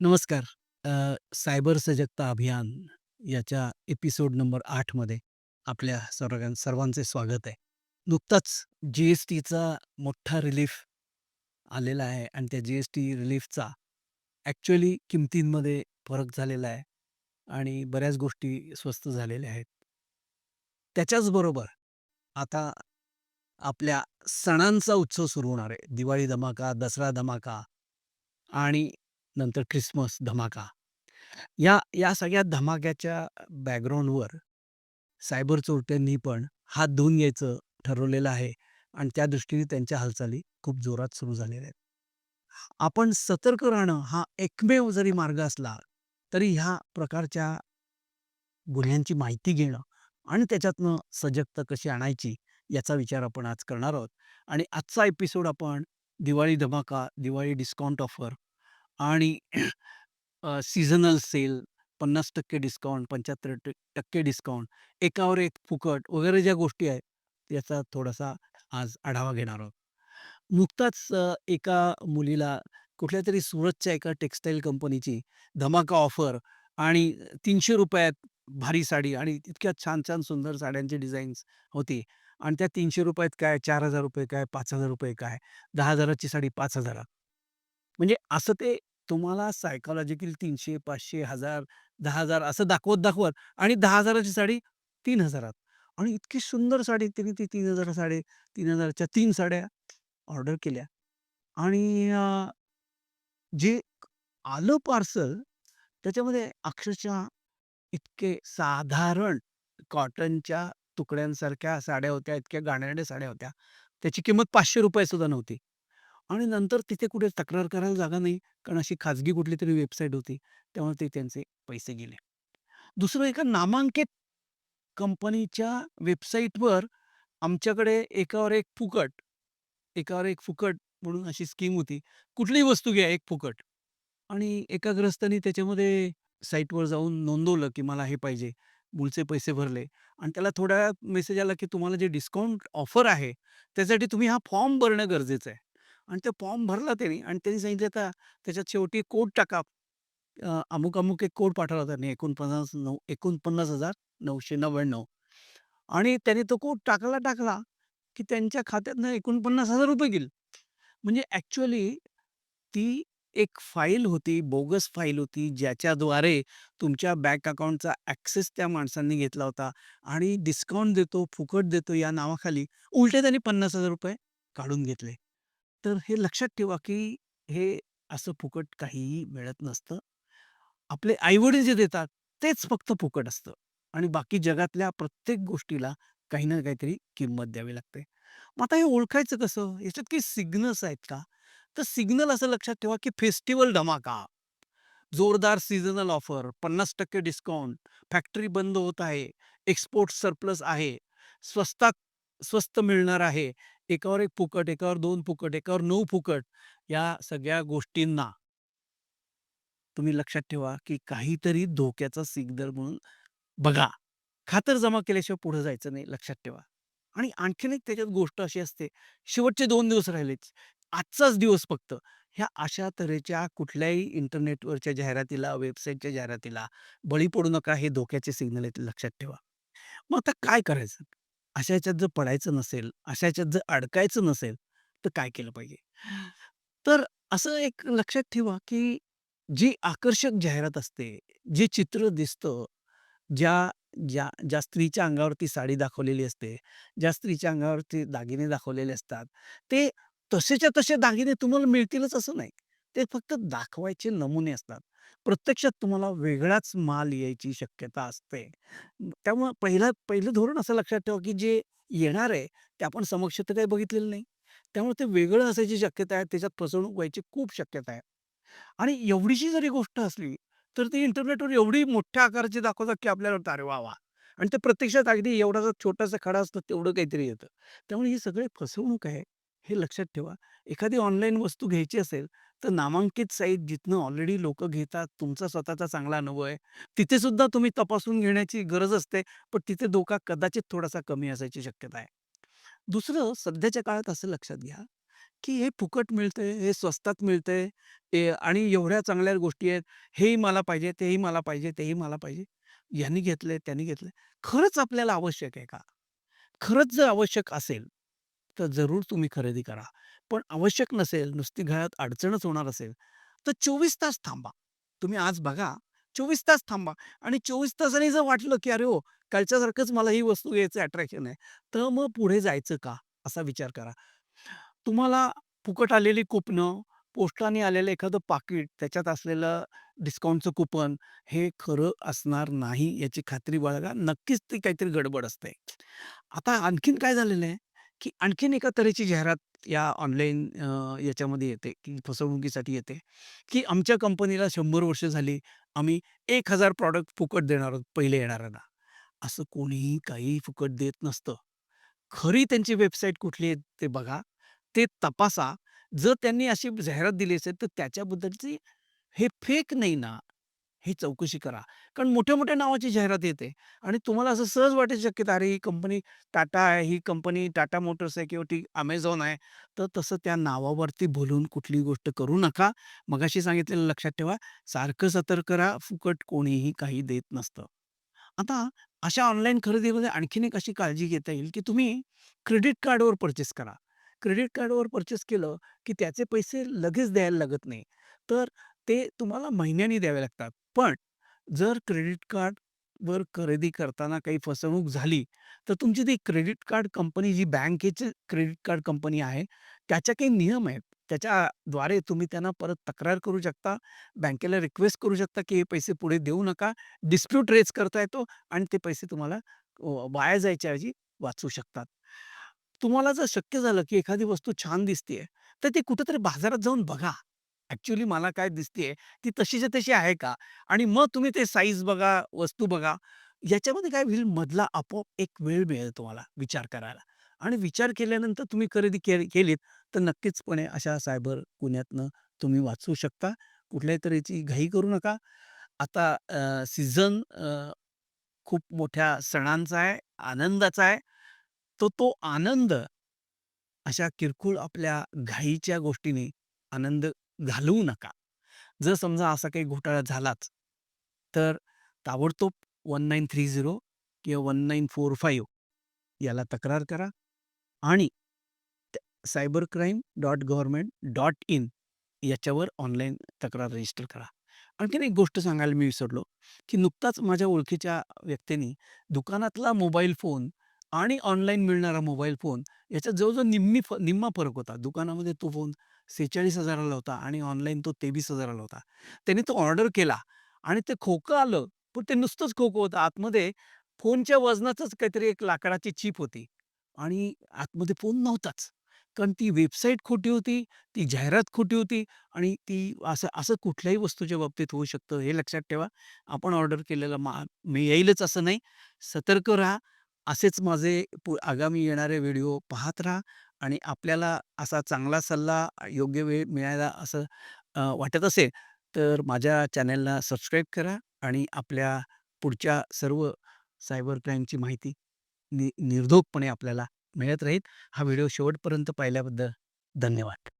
नमस्कार. अ, सायबर सजगता अभियान याच्या एपिसोड नंबर आठमध्ये आपल्या सर्व सर्वांचे स्वागत आहे. नुकताच जी-एस-टीचा मोठा रिलीफ आलेला आहे आणि त्या जी-एस-टी रिलीफचा ॲक्च्युअली किमतींमध्ये फरक झालेला आहे आणि बऱ्याच गोष्टी स्वस्त झालेल्या आहेत. त्याच्याच बरोबर आता आपल्या सणांचा उत्सव सुरू होणार आहे. दिवाळी धमाका, दसरा धमाका आणि नंतर ख्रिसमस धमाका. या या सगळ्या धमाक्याच्या बॅकग्राऊंडवर सायबर चोरट्यांनी पण हात धुवून घ्यायचं ठरवलेलं आहे आणि त्या दृष्टीने त्यांच्या हालचाली खूप जोरात सुरू झालेल्या आहेत. आपण सतर्क राहणं हा एकमेव जरी मार्ग असला, तरी ह्या प्रकारच्या गुन्ह्यांची माहिती घेणं आणि त्याच्यातनं सजगता कशी आणायची याचा विचार आपण आज करणार आहोत. आणि आजचा एपिसोड आपण दिवाळी धमाका, दिवाळी डिस्काउंट ऑफर आणि सीझनल सेल, 50% डिस्काउंट, पंच्याहत्तर टक्के डिस्काउंट, एकावर एक फुकट वगैरे ज्या गोष्टी आहेत, याचा थोडासा आज आढावा घेणार आहोत. नुकताच एका मुलीला कुठल्यातरी सुरतच्या एका टेक्सटाईल कंपनीची धमाका ऑफर आणि तीनशे रुपयात भारी साडी आणि इतक्या छान-छान सुंदर साड्यांची डिझाईन्स होती आणि त्या तीनशे रुपयात काय, ₹4000 काय, ₹5000 काय, दहा हजाराची साडी 5000 त. म्हणजे असं ते तुम्हाला सायकॉलॉजिकल तीनशे पाचशे हजार दहा हजार असं दाखवत-दाखवत आणि दहा हजाराची साडी तीन हजारात आणि इतकी सुंदर साडी त्यांनी ती 3000 साडी तीन हजाराच्या तीन साड्या ऑर्डर केल्या आणि जे आलं पार्सल त्याच्यामध्ये अक्षरशः इतके साधारण कॉटनच्या तुकड्यांसारख्या साड्या होत्या, इतक्या गाण्याड्या साड्या होत्या. त्याची किंमत ₹500 सुद्धा नव्हती आणि नंतर तिथे कुठे तक्रार करायला जागा नाही, कारण अशी खाजगी कुठली तरी वेबसाईट होती. त्यामुळे ते त्यांचे पैसे गेले. दुसरं एका नामांकित कंपनीच्या वेबसाईटवर आमच्याकडे एकावर एक फुकट, एकावर एक फुकट म्हणून अशी स्कीम होती. कुठलीही वस्तू घ्या, एक फुकट आणि एका त्याच्यामध्ये साईटवर जाऊन नोंदवलं, की मला हे पाहिजे. मूळचे पैसे भरले आणि त्याला थोड्या मेसेज आला, की तुम्हाला जे डिस्काउंट ऑफर आहे, त्यासाठी तुम्ही हा फॉर्म भरणं गरजेचं आहे आणि ते फॉर्म भरला त्यांनी आणि त्यांनी सांगितलं, "आता त्याच्यात शेवटी कोड टाका." अमुक-अमुक एक कोड पाठवला होता त्यांनी 49 नऊ 49,999 आणि त्याने तो कोड टाकला, टाकला, की त्यांच्या खात्यातनं ₹49,000 गेले. म्हणजे ॲक्च्युअली ती एक फाईल होती, बोगस फाईल होती, ज्याच्याद्वारे तुमच्या बँक अकाउंटचा ॲक्सेस त्या माणसांनी घेतला होता आणि डिस्काउंट देतो, फुकट देतो या नावाखाली उलटे त्यांनी ₹50,000 काढून घेतले. तर हे लक्षात ठेवा, की हे असं फुकट काहीही मिळत नसतं. आपले आई-वडील जे देतात, तेच फक्त फुकट असतं आणि बाकी जगातल्या प्रत्येक गोष्टीला काही ना काहीतरी किंमत द्यावी लागते. मग आता हे ओळखायचं कसं? याच्यात काही सिग्नल्स आहेत का? तर सिग्नल असं लक्षात ठेवा, की फेस्टिवल धमाका, जोरदार सीझनल ऑफर, 50% डिस्काउंट, फॅक्टरी बंद होत आहे, एक्सपोर्ट सरप्लस आहे, स्वस्तात स्वस्त मिळणार आहे, एकावर एक फुकट, एकावर दोन फुकट, एकावर नऊ फुकट, या सगळ्या गोष्टींना तुम्ही लक्षात ठेवा, की काहीतरी धोक्याचा सिग्नल म्हणून बघा. खातर जमा केल्याशिवाय पुढे जायचं नाही, लक्षात ठेवा. आणि आणखीन एक त्याच्यात गोष्ट अशी असते, शेवटचे दोन दिवस राहिलेच. आजचाच दिवस फक्त. ह्या अशा तऱ्हेच्या कुठल्याही इंटरनेटवरच्या जाहिरातीला, वेबसाईटच्या जाहिरातीला बळी पडू नका. हे धोक्याचे सिग्नल आहेत, लक्षात ठेवा. मग आता काय करायचं? अशा ह्याच्यात जर पडायचं नसेल, अशा ह्याच्यात जर अडकायचं नसेल, तर काय केलं पाहिजे? तर असं एक लक्षात ठेवा, की जी आकर्षक जाहिरात असते, जे चित्र दिसतं, ज्या ज्या ज्या स्त्रीच्या अंगावरती साडी दाखवलेली असते, ज्या स्त्रीच्या अंगावरती दागिने दाखवलेले असतात, ते तसेच्या तसे दागिने तुम्हाला मिळतीलच असं नाही. ते फक्त दाखवायचे नमुने असतात. प्रत्यक्षात तुम्हाला वेगळाच माल यायची शक्यता असते. त्यामुळं पहिला पहिलं धोरण असं लक्षात ठेवा, की जे येणार आहे, ते आपण समक्ष तर काही बघितलेलं नाही. त्यामुळे ते वेगळं असायची शक्यता आहे. त्याच्यात फसवणूक व्हायची खूप शक्यता आहे. आणि एवढीशी जरी गोष्ट असली, तर ती इंटरनेटवर एवढी मोठ्या आकाराची दाखवतात, की आपल्याला वाटतं, "अरे वा वा आणि ते प्रत्यक्षात अगदी एवढा छोटासा खडा असतो, तेवढं काहीतरी येतं. त्यामुळे ही सगळी फसवणूक आहे, हे लक्षात ठेवा. एखादी ऑनलाईन वस्तू घ्यायची असेल, तर नामांकित साईट जिथनं ऑलरेडी लोकं घेतात, तुमचा स्वतःचा चांगला अनुभव आहे, तिथे सुद्धा तुम्ही तपासून घेण्याची गरज असते, पण तिथे धोका कदाचित थोडासा कमी असायची शक्यता आहे. दुसरं सध्याच्या काळात असं लक्षात घ्या, की हे फुकट मिळतंय, हे स्वस्तात मिळतंय, आणि एवढ्या चांगल्या गोष्टी आहेत. हेही मला पाहिजे, तेही मला पाहिजे, तेही मला पाहिजे. यांनी घेतलंय, त्यांनी घेतलंय. खरंच आपल्याला आवश्यक आहे का? खरंच जर आवश्यक असेल, तर जरूर तुम्ही खरेदी करा. पण आवश्यक नसेल, नुसती घरात अडचणच होणार असेल, तर 24 तास थांबा. तुम्ही आज बघा, 24 तास थांबा आणि चोवीस तासाने जर वाटलं, की "अरे हो, कालच्यासारखंच मला ही वस्तू घ्यायचं अट्रॅक्शन आहे." तर मग पुढे जायचं का? असा विचार करा. तुम्हाला फुकट आलेली कुपनं, पोस्टाने आलेलं एखादं पाकीट, त्याच्यात असलेलं डिस्काउंटचं कुपन, हे खरं असणार नाही याची खात्री बाळगा. नक्कीच ती काहीतरी गडबड असते. आता आणखीन काय झालेलं आहे, की आणखीन एका तऱ्हेची जाहिरात या ऑनलाईन याच्यामध्ये येते, की फसवणुकीसाठी येते, की आमच्या कंपनीला शंभर वर्ष झाली. आम्ही एक हजार प्रॉडक्ट फुकट देणार आहोत पहिले येणाऱ्यांना. असं कोणीही काहीही फुकट देत नसतं. खरी त्यांची वेबसाईट कुठली आहे ते बघा. ते तपासा. जर त्यांनी अशी जाहिरात दिली असेल, तर त्याच्याबद्दलची हे फेक नाही ना, हे चौकशी करा. कारण मोठ्या-मोठ्या नावाची जाहिरात येते आणि तुम्हाला असं सहज वाटू शक्यता, अरे ही कंपनी टाटा आहे, ही कंपनी टाटा मोटर्स आहे किंवा ती अमेझॉन आहे. तर तसं त्या नावावरती बोलून कुठलीही गोष्ट करू नका. मगाशी सांगितलेलं लक्षात ठेवा. सारखं सतर्क करा फुकट कोणीही काही देत नसतं. आता अशा ऑनलाईन खरेदीमध्ये आणखीन एक अशी काळजी घेता येईल, की तुम्ही क्रेडिट कार्डवर पर्चेस करा. क्रेडिट कार्डवर पर्चेस केलं, की त्याचे पैसे लगेच द्यायला लागत नाही. तर ते तुम्हाला महिन्यानी द्यावे लागतात. पण जर क्रेडिट कार्डवर खरेदी करताना काही फसवणूक झाली, तर तुमची ती क्रेडिट कार्ड कंपनी जी बँकेची क्रेडिट कार्ड कंपनी आहे, त्याच्या काही नियम आहेत. त्याच्याद्वारे तुम्ही त्यांना परत तक्रार करू शकता. बँकेला रिक्वेस्ट करू शकता, की हे पैसे पुढे देऊ नका. डिस्प्यूट रेज करता येतो आणि ते पैसे तुम्हाला वाया जायच्या ऐवजी वाचू शकतात. तुम्हाला जर शक्य झालं, की एखादी वस्तू छान दिसतेय तर ती कुठेतरी बाजारात जाऊन बघा. ऍक्च्युली मला काय दिसते ती तशीच्या तशी आहे का? आणि मग तुम्ही ते साईज बघा, वस्तू बघा. याच्यामध्ये काय होईल, मधला आपोआप एक वेळ मिळेल तुम्हाला विचार करायला आणि विचार केल्यानंतर तुम्ही खरेदी केलीत, तर नक्कीचपणे अशा सायबर गुन्ह्यातनं तुम्ही वाचू शकता. कुठल्याही तऱ्हेची घाई करू नका. आता सीझन खूप मोठ्या सणांचा आहे, आनंदाचा आहे. तो तो आनंद अशा किरकोळ आपल्या घाईच्या गोष्टीने आनंद घालवू नका. जर समजा असा काही घोटाळा झालाच, तर ताबडतोब 1930 किंवा 1945 याला तक्रार करा आणि cyber crime dot government dot in याच्यावर ऑनलाईन तक्रार रजिस्टर करा. आणखीन एक गोष्ट सांगायला मी विसरलो, की नुकताच माझ्या ओळखीच्या व्यक्तीने दुकानातला मोबाईल फोन आणि ऑनलाईन मिळणारा मोबाईल फोन याच्यात जवळजवळ निम्मी फ निम्मा फरक होता. दुकानामध्ये तो फोन सेहेचाळीस हजाराला होता आणि ऑनलाईन तो तेवीस हजाराला होता. त्याने तो ऑर्डर केला आणि ते खोकं आलं, पण ते नुसतंच खोकं होतं. आतमध्ये फोनच्या वजनाचंच काहीतरी एक लाकडाची चिप होती आणि आतमध्ये फोन नव्हताच. कारण ती वेबसाईट खोटी होती, ती जाहिरात खोटी होती आणि ती असं असं कुठल्याही वस्तूच्या बाबतीत होऊ शकतं, हे लक्षात ठेवा. आपण ऑर्डर केलेलं मा मी येईलच असं नाही. सतर्क राहा. असेच माझे पु आगामी येणारे व्हिडिओ पाहत राहा आणि आपल्याला असा चांगला सल्ला योग्य वेळ मिळायला असं अ, वाटत असेल, तर माझ्या चॅनेलला सबस्क्राईब करा आणि आपल्या पुढच्या सर्व सायबर क्राईमची माहिती नि निर्धोकपणे आपल्याला मिळत राहील. हा व्हिडिओ शेवटपर्यंत पाहिल्याबद्दल धन्यवाद.